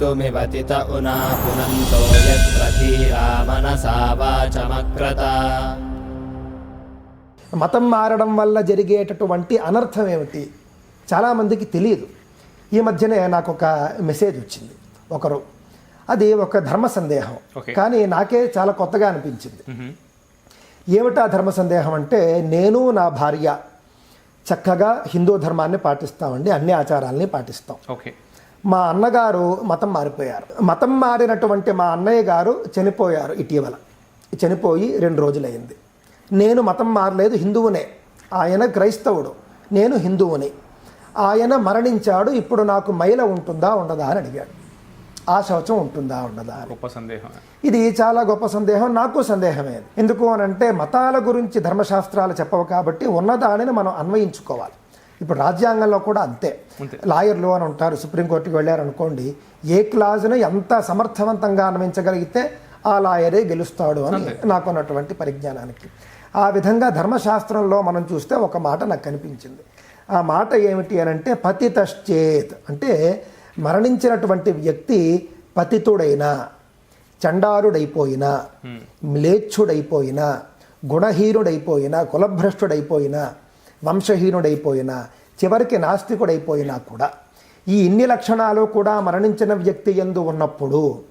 मृत्युमिवतित उना पुनन्तो यत्र धीरा मनसा वाचमक्रता మతం మారడం వల్ల జరిగేటటువంటి అనర్థం ఏమిటి చాలామందికి తెలియదు ఈ మధ్యనే నాకు ఒక మెసేజ్ వచ్చింది ఒకరు అది ఒక ధర్మ సందేహం Okay. కానీ నాకే చాలా కొత్తగా అనిపించింది ఏమిటా ధర్మ సందేహం అంటే నేను నా భార్య చక్కగా హిందూ ధర్మాన్ని పాటిస్తామండి అన్ని ఆచారాలని పాటిస్తాం ఓకే మా అన్నగారు మతం మారిపోయారు. మతం మారినటువంటి మా అన్నయ్య గారు చనిపోయారు ఇటీవల. చనిపోయి రెండు రోజులైంది. నేను మతం మారలేదు హిందువునే. ఆయన క్రైస్తవుడు నేను హిందువుని. ఆయన మరణించాడు ఇప్పుడు నాకు మైల ఉంటుందా ఉండదా అని అడిగాడు. ఆ శౌచం ఉంటుందా ఉండదా అని. గొప్ప సందేహం ఇది చాలా గొప్ప సందేహం నాకు సందేహమే. ఎందుకు అని అంటే మతాల గురించి ధర్మశాస్త్రాలు చెప్పవు కాబట్టి ఉన్నదానిని మనం అన్వయించుకోవాలి. ఇప్పుడు రాజ్యాంగంలో కూడా అంతే. లాయర్లు అని ఉంటారు సుప్రీంకోర్టుకి వెళ్ళారనుకోండి ఏ క్లాజును ఎంత సమర్థవంతంగా అన్వయించగలిగితే ఆ లాయరే గెలుస్తాడు అని నాకున్నటువంటి పరిజ్ఞానానికి. ఆ విధంగా ధర్మశాస్త్రంలో మనం చూస్తే ఒక మాట నాకు కనిపించింది. ఆ మాట ఏమిటి అని అంటే పతితశ్చేత్. అంటే మరణించినటువంటి వ్యక్తి పతితుడైనా చండారుడైపోయినా మ్లేచ్ఛుడైపోయినా గుణహీనుడైపోయినా కులభ్రష్టుడైపోయినా వంశహీనుడైపోయినా చివరికి నాస్తికుడైపోయినా కూడా ఈ ఇన్ని లక్షణాలు కూడా మరణించిన వ్యక్తి ఎందు ఉన్నప్పుడు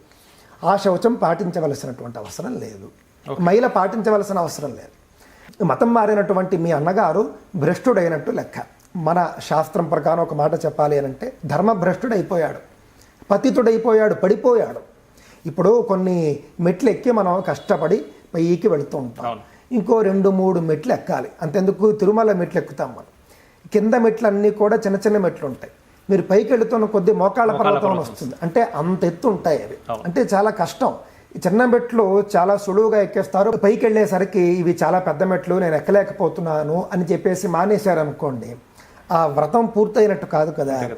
ఆ శౌచం పాటించవలసినటువంటి అవసరం లేదు. మైల పాటించవలసిన అవసరం లేదు. మతం మారినటువంటి మీ అన్నగారు భ్రష్టుడైనట్టు లెక్క. మన శాస్త్రం ప్రకారం ఒక మాట చెప్పాలి అని అంటే ధర్మభ్రష్టుడైపోయాడు పతితుడైపోయాడు పడిపోయాడు. ఇప్పుడు కొన్ని మెట్లు ఎక్కి మనం కష్టపడి పైకి వెళుతూ ఉంటాం. ఇంకో రెండు మూడు మెట్లు ఎక్కాలి అంతెందుకు? తిరుమల మెట్లు ఎక్కుతాం మనం. కింద మెట్లన్నీ కూడా చిన్న చిన్న మెట్లు ఉంటాయి మీరు పైకి వెళుతున్న కొద్ది మోకాళ్ళ పర్వతం వస్తుంది. అంటే అంత ఎత్తు ఉంటాయి అవి. అంటే చాలా కష్టం. ఈ చిన్న మెట్లు చాలా సులువుగా ఎక్కేస్తారు. పైకి వెళ్ళేసరికి ఇవి చాలా పెద్ద మెట్లు నేను ఎక్కలేకపోతున్నాను అని చెప్పేసి మానేశారు అనుకోండి ఆ వ్రతం పూర్తయినట్టు కాదు కదా.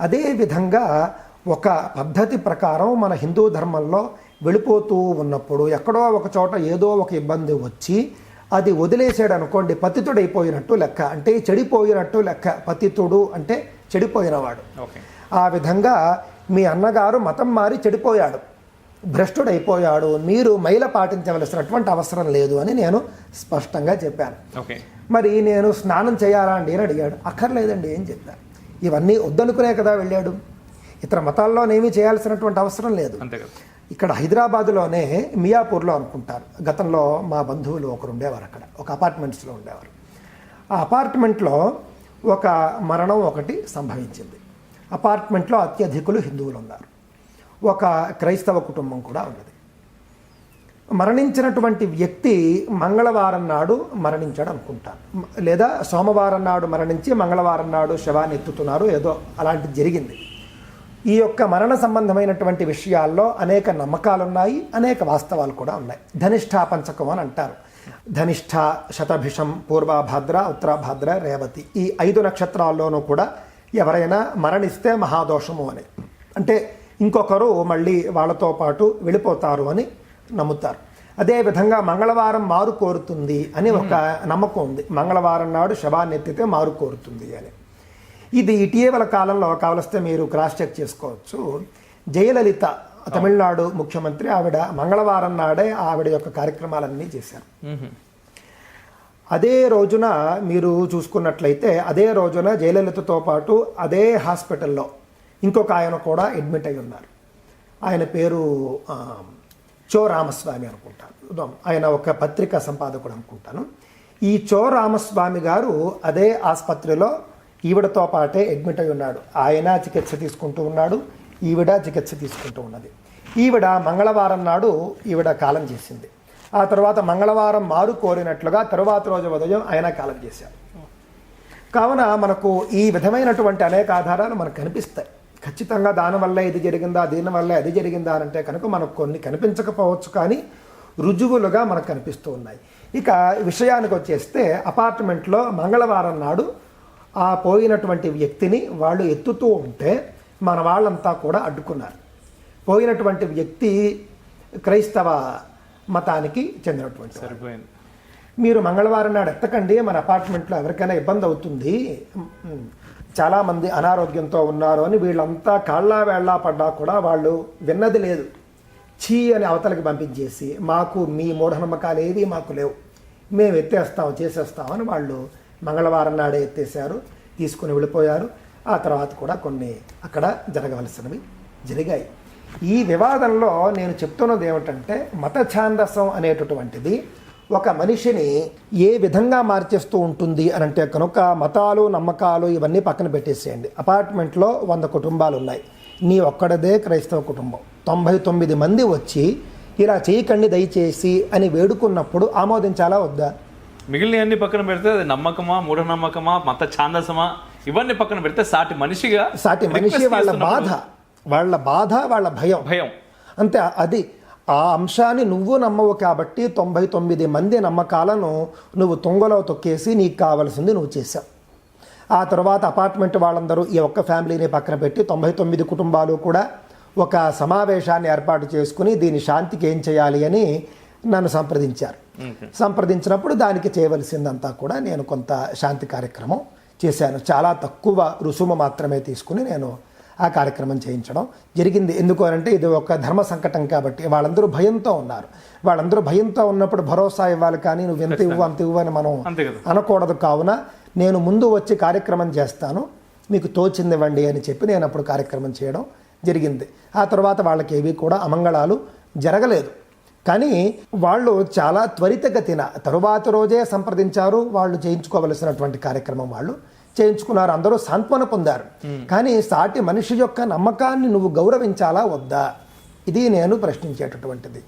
అదే విధంగా ఒక పద్ధతి ప్రకారం మన హిందూ ధర్మంలో వెళ్ళిపోతూ ఉన్నప్పుడు ఎక్కడో ఒక చోట ఏదో ఒక ఇబ్బంది వచ్చి అది వదిలేసాడు అనుకోండి పతితుడైపోయినట్టు లెక్క. అంటే చెడిపోయినట్టు లెక్క. పతితుడు అంటే చెడిపోయినవాడు. ఓకే. ఆ విధంగా మీ అన్నగారు మతం మారి చెడిపోయాడు. భ్రష్టుడైపోయాడు. మీరు మైల పాటించవలసినటువంటి అవసరం లేదు అని నేను స్పష్టంగా చెప్పాను. ఓకే. మరి నేను స్నానం చేయాలా అండి అని అడిగాడు. అక్కర్లేదండి ఏం చెప్పాను ఇవన్నీ వద్దనుకునే కదా వెళ్ళాడు. ఇతర మతాల్లోనేమీ చేయాల్సినటువంటి అవసరం లేదు. అంతే కదా. ఇక్కడ హైదరాబాదులోనే మియాపూర్లో అనుకుంటారు. గతంలో మా బంధువులు ఒకరు ఉండేవారు అక్కడ. ఒక అపార్ట్మెంట్స్లో ఉండేవారు. ఆ అపార్ట్మెంట్లో ఒక మరణం ఒకటి సంభవించింది. అపార్ట్మెంట్లో అత్యధికులు హిందువులు ఉన్నారు. ఒక క్రైస్తవ కుటుంబం కూడా ఉన్నది. మరణించినటువంటి వ్యక్తి మంగళవారం నాడు మరణించాడు అనుకుంటాను లేదా సోమవారం నాడు మరణించి మంగళవారం నాడు శవాన్ని ఎత్తుతున్నారు. ఏదో అలాంటిది జరిగింది. ఈ యొక్క మరణ సంబంధమైనటువంటి విషయాల్లో అనేక నమ్మకాలు ఉన్నాయి అనేక వాస్తవాలు కూడా ఉన్నాయి. ధనిష్ఠా పంచకం అని అంటారు. ధనిష్ఠ శతభిషం పూర్వభాద్ర ఉత్తరాభాద్ర రేవతి ఈ ఐదు నక్షత్రాల్లోనూ కూడా ఎవరైనా మరణిస్తే మహాదోషము అని. అంటే ఇంకొకరు మళ్ళీ వాళ్ళతో పాటు వెళ్ళిపోతారు అని నమ్ముతారు. అదేవిధంగా మంగళవారం మారు కోరుతుంది అని ఒక నమ్మకం ఉంది. మంగళవారం నాడు శవాన్ని ఎత్తితే మారు కోరుతుంది అని. ఇది ఇటీవల కాలంలో కావలిస్తే మీరు క్రాస్ చెక్ చేసుకోవచ్చు. జయలలిత తమిళనాడు ముఖ్యమంత్రి ఆవిడ మంగళవారం నాడే ఆవిడ యొక్క కార్యక్రమాలన్నీ చేశారు. అదే రోజున మీరు చూసుకున్నట్లయితే అదే రోజున జయలలితతో పాటు అదే హాస్పిటల్లో ఇంకొక ఆయన కూడా అడ్మిట్ అయి ఉన్నారు. ఆయన పేరు చో రామస్వామి అనుకుంటాను. ఆయన ఒక పత్రికా సంపాదకుడు అనుకుంటాను. ఈ చో రామస్వామి గారు అదే ఆసుపత్రిలో ఈవిడతో పాటే అడ్మిట్ అయి ఉన్నాడు. ఆయన చికిత్స తీసుకుంటూ ఉన్నాడు. ఈవిడ చికిత్స తీసుకుంటూ ఉన్నది. ఈవిడ మంగళవారం నాడు ఈవిడ కాలం చేసింది. ఆ తర్వాత మంగళవారం మారు కోరినట్లుగా తరువాత రోజు ఉదయం ఆయన కాలం చేశారు. కావున మనకు ఈ విధమైనటువంటి అనేక ఆధారాలు మనకు కనిపిస్తాయి. ఖచ్చితంగా దానివల్ల ఇది జరిగిందా దీనివల్ల అది జరిగిందా అంటే కనుక మనకు కొన్ని కనిపించకపోవచ్చు కానీ రుజువులుగా మనకు కనిపిస్తూ ఉన్నాయి. ఇక విషయానికి వచ్చేస్తే అపార్ట్మెంట్లో మంగళవారం నాడు ఆ పోయినటువంటి వ్యక్తిని వాళ్ళు ఎత్తుతూ ఉంటే మన వాళ్ళంతా కూడా అడ్డుకున్నారు. పోయినటువంటి వ్యక్తి క్రైస్తవ మతానికి చెందినటువంటి. సరిపోయింది. మీరు మంగళవారం నాడు ఎత్తకండి మన అపార్ట్మెంట్లో ఎవరికైనా ఇబ్బంది అవుతుంది. చాలామంది అనారోగ్యంతో ఉన్నారు అని వీళ్ళంతా కాళ్ళా వేళ్ళా పడ్డా కూడా వాళ్ళు విన్నది లేదు. చీ అని అవతలకి పంపించేసి మాకు మీ మూఢనమ్మకాలు ఏవి మాకు లేవు. మేము ఎత్తేస్తాం చేసేస్తాం అని వాళ్ళు మంగళవారం నాడే ఎత్తేసారు తీసుకుని వెళ్ళిపోయారు. ఆ తర్వాత కూడా కొన్ని అక్కడ జరగవలసినవి జరిగాయి. ఈ వివాదంలో నేను చెప్తున్నది ఏమిటంటే మత ఛాందసం అనేటటువంటిది ఒక మనిషిని ఏ విధంగా మార్చేస్తూ ఉంటుంది అని అంటే కనుక మతాలు నమ్మకాలు ఇవన్నీ పక్కన పెట్టేసేయండి. అపార్ట్మెంట్లో వంద కుటుంబాలు ఉన్నాయి నీ ఒక్కడదే క్రైస్తవ కుటుంబం. తొంభై తొమ్మిది మంది వచ్చి ఇలా చేయకండి దయచేసి అని వేడుకున్నప్పుడు ఆమోదించాలా వద్దా? మిగిలిన అన్ని పక్కన పెడితే అది నమ్మకమా మూఢనమ్మకమా మత ఛాందసమా? ఇవన్నీ పక్కన పెడితే సాటి మనిషిగా సాటి మనిషి వాళ్ళ బాధ వాళ్ళ బాధ వాళ్ళ భయం. భయం. అంతే అది ఆ అంశాన్ని నువ్వు నమ్మవు కాబట్టి తొంభై తొమ్మిది మంది నమ్మకాలను నువ్వు తుంగలో తొక్కేసి నీకు కావాల్సింది నువ్వు చేసావు ఆ తర్వాత అపార్ట్మెంట్ వాళ్ళందరూ ఈ ఒక్క ఫ్యామిలీని పక్కన పెట్టి తొంభై తొమ్మిది కుటుంబాలు కూడా ఒక సమావేశాన్ని ఏర్పాటు చేసుకుని దీని శాంతికి ఏం చేయాలి అని నన్ను సంప్రదించారు. సంప్రదించినప్పుడు దానికి చేయవలసిందంతా కూడా నేను కొంత శాంతి కార్యక్రమం చేశాను. చాలా తక్కువ రుసుము మాత్రమే తీసుకుని నేను ఆ కార్యక్రమం చేయించడం జరిగింది. ఎందుకు అంటే ఇది ఒక ధర్మ సంకటం కాబట్టి వాళ్ళందరూ భయంతో ఉన్నారు. వాళ్ళందరూ భయంతో ఉన్నప్పుడు భరోసా ఇవ్వాలి కానీ నువ్వు ఎంత ఇవ్వు అంత ఇవ్వు అని మనం అనకూడదు. కావున నేను ముందు వచ్చి కార్యక్రమం చేస్తాను. మీకు తోచింది ఇవ్వండి అని చెప్పి నేను అప్పుడు కార్యక్రమం చేయడం జరిగింది. ఆ తర్వాత వాళ్ళకి ఏవి కూడా అమంగళాలు జరగలేదు. కానీ వాళ్ళు చాలా త్వరితగతిన తరువాత రోజే సంప్రదించారు వాళ్ళు చేయించుకోవలసినటువంటి కార్యక్రమం వాళ్ళు చేయించుకున్నారు అందరూ సాంత్వన పొందారు. కానీ సాటి మనిషి యొక్క నమ్మకాన్ని నువ్వు గౌరవించాలా వద్దా? ఇది నేను ప్రశ్నించేటటువంటిది.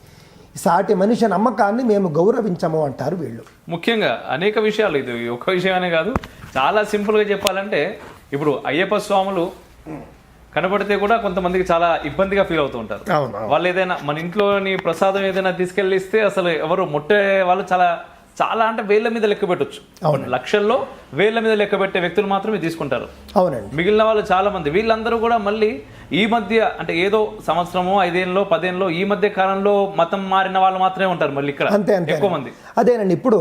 సాటి మనిషి నమ్మకాన్ని మేము గౌరవించము అంటారు వీళ్ళు. ముఖ్యంగా అనేక విషయాలు ఇది. ఒక విషయమనే కాదు చాలా సింపుల్గా చెప్పాలంటే ఇప్పుడు అయ్యప్ప స్వాములు కనబడితే కూడా కొంతమందికి చాలా ఇబ్బందిగా ఫీల్ అవుతూ ఉంటారు. అవును వాళ్ళు ఏదైనా మన ఇంట్లోని ప్రసాదం ఏదైనా తీసుకెళ్ళిస్తే అసలు ఎవరు ముట్టే వాళ్ళు చాలా చాలా అంటే వేళ్ళ మీద లెక్క పెట్టొచ్చు. లక్షల్లో వేళ్ళ మీద లెక్క పెట్టే వ్యక్తులు మాత్రమే తీసుకుంటారు. అవునండి. మిగిలిన వాళ్ళు చాలా మంది. వీళ్ళందరూ కూడా మళ్ళీ ఈ మధ్య అంటే ఏదో సంవత్సరమో ఐదేళ్ళలో పదేళ్ళలో ఈ మధ్య కాలంలో మతం మారిన వాళ్ళు మాత్రమే ఉంటారు మళ్ళీ ఇక్కడ. అంతే అంతే ఎక్కువ మంది. అదేనండి ఇప్పుడు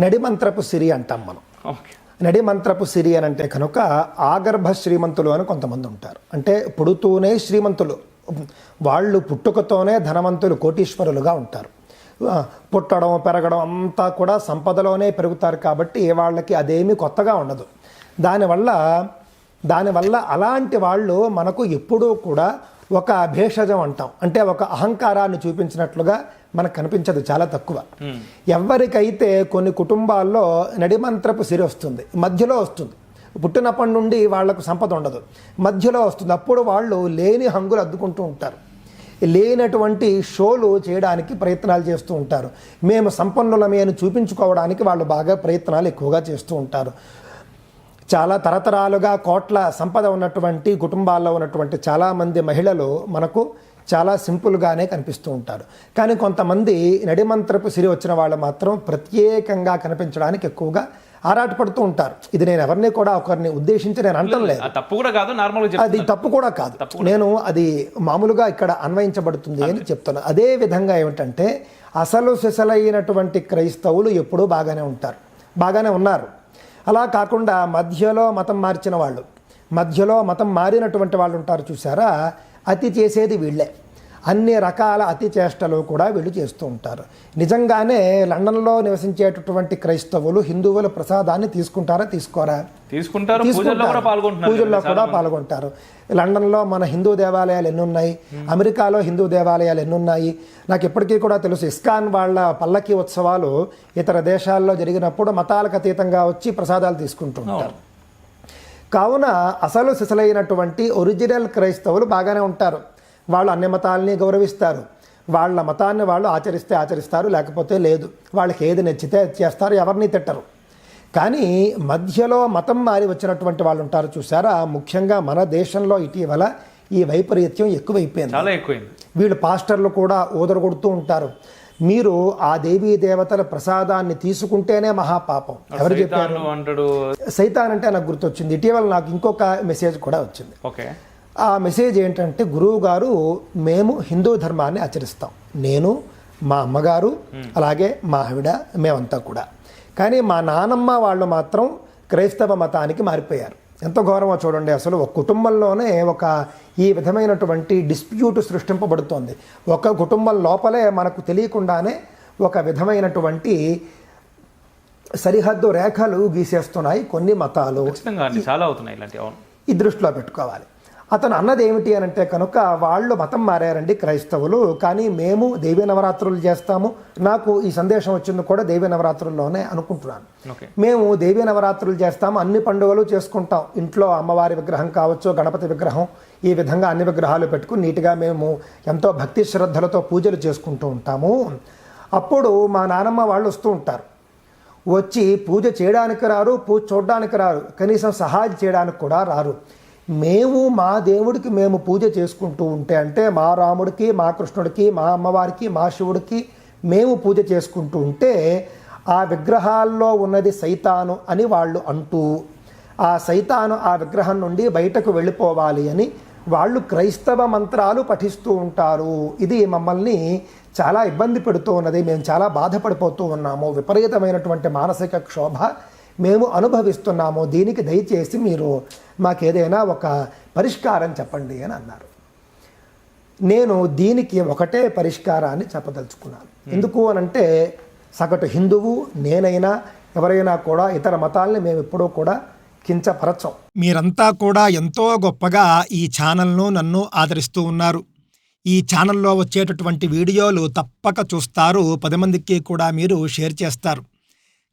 నడిమంత్రపు సిరి అంటాం మనం. ఓకే. నడిమంత్రపు సిరి అని అంటే కనుక ఆగర్భ శ్రీమంతులు అని కొంతమంది ఉంటారు. అంటే పుడుతూనే శ్రీమంతులు. వాళ్ళు పుట్టుకతోనే ధనవంతులు కోటీశ్వరులుగా ఉంటారు. పుట్టడం పెరగడం అంతా కూడా సంపదలోనే పెరుగుతారు కాబట్టి వాళ్ళకి అదేమీ కొత్తగా ఉండదు. దానివల్ల దానివల్ల అలాంటి వాళ్ళు మనకు ఎప్పుడూ కూడా ఒక భేషజం అంటాం. అంటే ఒక అహంకారాన్ని చూపించినట్లుగా మనకు కనిపించదు చాలా తక్కువ. ఎవరికైతే కొన్ని కుటుంబాల్లో నడిమంత్రపు సిరి వస్తుంది మధ్యలో వస్తుంది పుట్టినప్పటి నుండి వాళ్ళకు సంపద ఉండదు మధ్యలో వస్తుంది అప్పుడు వాళ్ళు లేని హంగులు అద్దుకుంటూ ఉంటారు. లేనటువంటి షోలు చేయడానికి ప్రయత్నాలు చేస్తూ ఉంటారు. మేము సంపన్నులమే అని చూపించుకోవడానికి వాళ్ళు బాగా ప్రయత్నాలు ఎక్కువగా చేస్తూ ఉంటారు. చాలా తరతరాలుగా కోట్ల సంపద ఉన్నటువంటి కుటుంబాల్లో ఉన్నటువంటి చాలామంది మహిళలు మనకు చాలా సింపుల్గానే కనిపిస్తూ ఉంటారు. కానీ కొంతమంది నడిమంత్రపు సిరి వచ్చిన వాళ్ళు మాత్రం ప్రత్యేకంగా కనిపించడానికి ఎక్కువగా ఆరాటపడుతూ ఉంటారు. ఇది నేను ఎవరిని కూడా ఒకరిని ఉద్దేశించి నేను అంటం లేదు ఆ తప్పు కూడా కాదు నార్మల్గా చెప్తాను అది తప్పు కూడా కాదు. నేను అది మామూలుగా ఇక్కడ అన్వయించబడుతుంది అని చెప్తున్నా. అదే విధంగా ఏమిటంటే అసలు సిసలైనటువంటి క్రైస్తవులు ఎప్పుడూ బాగానే ఉంటారు. బాగానే ఉన్నారు. అలా కాకుండా మధ్యలో మతం మార్చిన వాళ్ళు మధ్యలో మతం మారినటువంటి వాళ్ళు ఉంటారు చూసారా? అతి చేసేది వీళ్ళే. అన్ని రకాల అతి చేష్టలు కూడా వీళ్ళు చేస్తూ ఉంటారు. నిజంగానే లండన్లో నివసించేటటువంటి క్రైస్తవులు హిందువుల ప్రసాదాన్ని తీసుకుంటారా తీసుకోరా? తీసుకుంటారు. పూజల్లో కూడా పాల్గొంటున్నారు. పూజల్లో కూడా పాల్గొంటారు. లండన్లో మన హిందూ దేవాలయాలు ఎన్ని ఉన్నాయి అమెరికాలో హిందూ దేవాలయాలు ఎన్ని ఉన్నాయి నాకు ఇప్పటికీ కూడా తెలుసు ఇస్కాన్ వాళ్ళ పల్లకి ఉత్సవాలు ఇతర దేశాల్లో జరిగినప్పుడు మతాలకు అతీతంగా వచ్చి ప్రసాదాలు తీసుకుంటూ ఉంటారు. కావున అసలు సిసలైనటువంటి ఒరిజినల్ క్రైస్తవులు బాగానే ఉంటారు. వాళ్ళు అన్ని మతాలని గౌరవిస్తారు. వాళ్ళ మతాన్ని వాళ్ళు ఆచరిస్తే ఆచరిస్తారు లేకపోతే లేదు. వాళ్ళకి ఏది నచ్చితే చేస్తారు ఎవరిని తిట్టరు. కానీ మధ్యలో మతం మారి వచ్చినటువంటి వాళ్ళు ఉంటారు చూసారా ముఖ్యంగా మన దేశంలో ఇటీవల ఈ వైపరీత్యం ఎక్కువైపోయింది. చాలా ఎక్కువైంది. వీళ్ళు పాస్టర్లు కూడా ఊదరగొడుతూ ఉంటారు. మీరు ఆ దేవీ దేవతల ప్రసాదాన్ని తీసుకుంటేనే మహాపాపం. ఎవరు చెప్పారు? సైతాను అంటాడు. సైతాన్ అంటే నాకు గుర్తొచ్చింది. ఇటీవల నాకు ఇంకొక మెసేజ్ కూడా వచ్చింది. ఓకే. ఆ మెసేజ్ ఏంటంటే గురువు గారు మేము హిందూ ధర్మాన్ని ఆచరిస్తాం. నేను మా అమ్మగారు అలాగే మా ఆవిడ మేమంతా కూడా. కానీ మా నానమ్మ వాళ్ళు మాత్రం క్రైస్తవ మతానికి మారిపోయారు. ఎంత ఘోరమో చూడండి. అసలు ఒక కుటుంబంలోనే ఒక ఈ విధమైనటువంటి డిస్ప్యూట్ సృష్టింపబడుతోంది. ఒక కుటుంబం లోపలే మనకు తెలియకుండానే ఒక విధమైనటువంటి సరిహద్దు రేఖలు గీసేస్తున్నాయి కొన్ని మతాలు. చాలా అవుతున్నాయి ఇలాంటి అవును. ఈ దృష్టిలో పెట్టుకోవాలి. అతను అన్నది ఏమిటి అని అంటే కనుక వాళ్ళు మతం మారారండి క్రైస్తవులు కానీ మేము దేవీ నవరాత్రులు చేస్తాము. నాకు ఈ సందేశం వచ్చింది కూడా దేవీ నవరాత్రుల్లోనే అనుకుంటున్నాను. మేము దేవీ నవరాత్రులు చేస్తాము అన్ని పండుగలు చేసుకుంటాం. ఇంట్లో అమ్మవారి విగ్రహం కావచ్చు గణపతి విగ్రహం ఈ విధంగా అన్ని విగ్రహాలు పెట్టుకుని నీట్గా మేము ఎంతో భక్తి శ్రద్ధలతో పూజలు చేసుకుంటూ ఉంటాము. అప్పుడు మా నానమ్మ వాళ్ళు వస్తూ ఉంటారు. వచ్చి పూజ చేయడానికి రారు పూజ చూడడానికి రారు. కనీసం సహాయం చేయడానికి కూడా రారు. మేము మా దేవుడికి మేము పూజ చేసుకుంటూ ఉంటే అంటే మా రాముడికి మా కృష్ణుడికి మా అమ్మవారికి మా శివుడికి మేము పూజ చేసుకుంటూ ఉంటే ఆ విగ్రహాల్లో ఉన్నది సైతాను అని వాళ్ళు అంటూ ఆ సైతాను ఆ విగ్రహం నుండి బయటకు వెళ్ళిపోవాలి అని వాళ్ళు క్రైస్తవ మంత్రాలు పఠిస్తూ ఉంటారు. ఇది మమ్మల్ని చాలా ఇబ్బంది పెడుతూ ఉన్నది. మేము చాలా బాధపడిపోతూ ఉన్నాము. విపరీతమైనటువంటి మానసిక క్షోభ మేము అనుభవిస్తున్నాము. దీనికి దయచేసి మీరు మాకేదైనా ఒక పరిష్కారం చెప్పండి అని అన్నారు. నేను దీనికి ఒకటే పరిష్కారాన్ని చెప్పదలుచుకున్నాను. ఎందుకు అనంటే సగటు హిందువు నేనైనా ఎవరైనా కూడా ఇతర మతాల్ని మేము ఎప్పుడూ కూడా కించపరచం. మీరంతా కూడా ఎంతో గొప్పగా ఈ ఛానల్ను నన్ను ఆదరిస్తూ ఉన్నారు. ఈ ఛానల్లో వచ్చేటటువంటి వీడియోలు తప్పక చూస్తారు. పది మందికి కూడా మీరు షేర్ చేస్తారు.